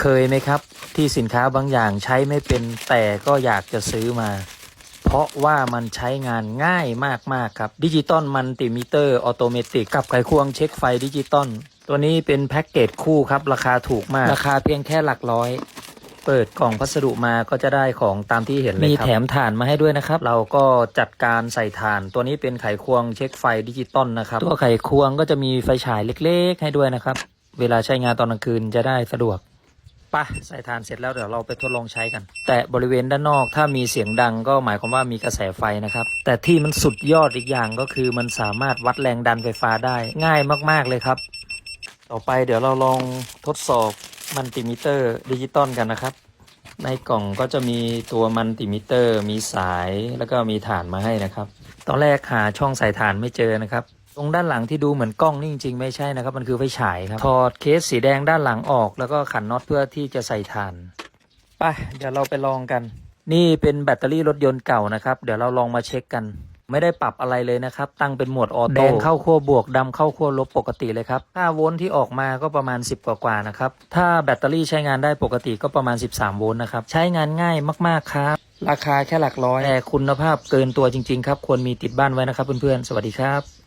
เคยไหมครับที่สินค้าบางอย่างใช้ไม่เป็นแต่ก็อยากจะซื้อมา เพราะว่ามันใช้งานง่ายมากๆครับดิจิตอลมันติมิเตอร์ออโตเมติกกับไขควงเช็คไฟดิจิตอลตัวนี้เป็นแพ็กเกจคู่ครับ ราคาถูกมาก ราคาเพียงแค่หลักร้อย เปิดกล่องพัสดุมาก็จะได้ของตามที่เห็นเลยครับ มีแถมถ่านมาให้ด้วยนะครับ เราก็จัดการใส่ถ่าน ตัวนี้เป็นไขควงเช็คไฟดิจิตอลนะครับ ตัวไขควงก็จะมีไฟฉายเล็ก ๆ ให้ด้วยนะครับ เวลาใช้งานตอนกลางคืนจะได้สะดวก ปะใส่ถ่านเสร็จแล้วเดี๋ยวเราไปทดลองใช้กัน แต่บริเวณด้านนอกถ้ามีเสียงดังก็หมายความว่ามีกระแสไฟนะครับ แต่ที่มันสุดยอดอีกอย่างก็คือมันสามารถวัดแรงดันไฟฟ้าได้ง่ายมาก ๆเลยครับ ต่อไปเดี๋ยวเราลองทดสอบมัลติมิเตอร์ดิจิตอลกันนะครับ ในกล่องก็จะมีตัวมัลติมิเตอร์ มีสายแล้วก็มีฐานมาให้นะครับ ตอนแรกหาช่องใส่ฐานไม่เจอนะครับ ตรงด้านหลังที่ดูเหมือนกล้องนี่จริงๆไม่ใช่นะครับ มันคือไฟฉายครับ ถอดเคสสีแดงด้านหลังออกแล้วก็ขันน็อตเพื่อที่จะใส่ฐานไปเดี๋ยวเราไปลองกัน นี่เป็นแบตเตอรี่รถยนต์เก่านะครับ เดี๋ยวเราลองมาเช็คกัน ไม่ได้ปรับอะไรเลยนะครับ ตั้งเป็นโหมดออโต้แดงเข้าขั้วบวกดำเข้าขั้วลบปกติเลยครับค่าโวลต์ที่ออกมาก็ประมาณ 10 กว่าๆนะครับ ถ้าแบตเตอรี่ใช้งานได้ปกติก็ประมาณ 13 โวลต์นะครับ ใช้งานง่ายมากๆครับ ราคาแค่หลักร้อยแต่คุณภาพเกินตัวจริงๆครับ ควรมีติดบ้านไว้นะครับเพื่อนๆ สวัสดีครับ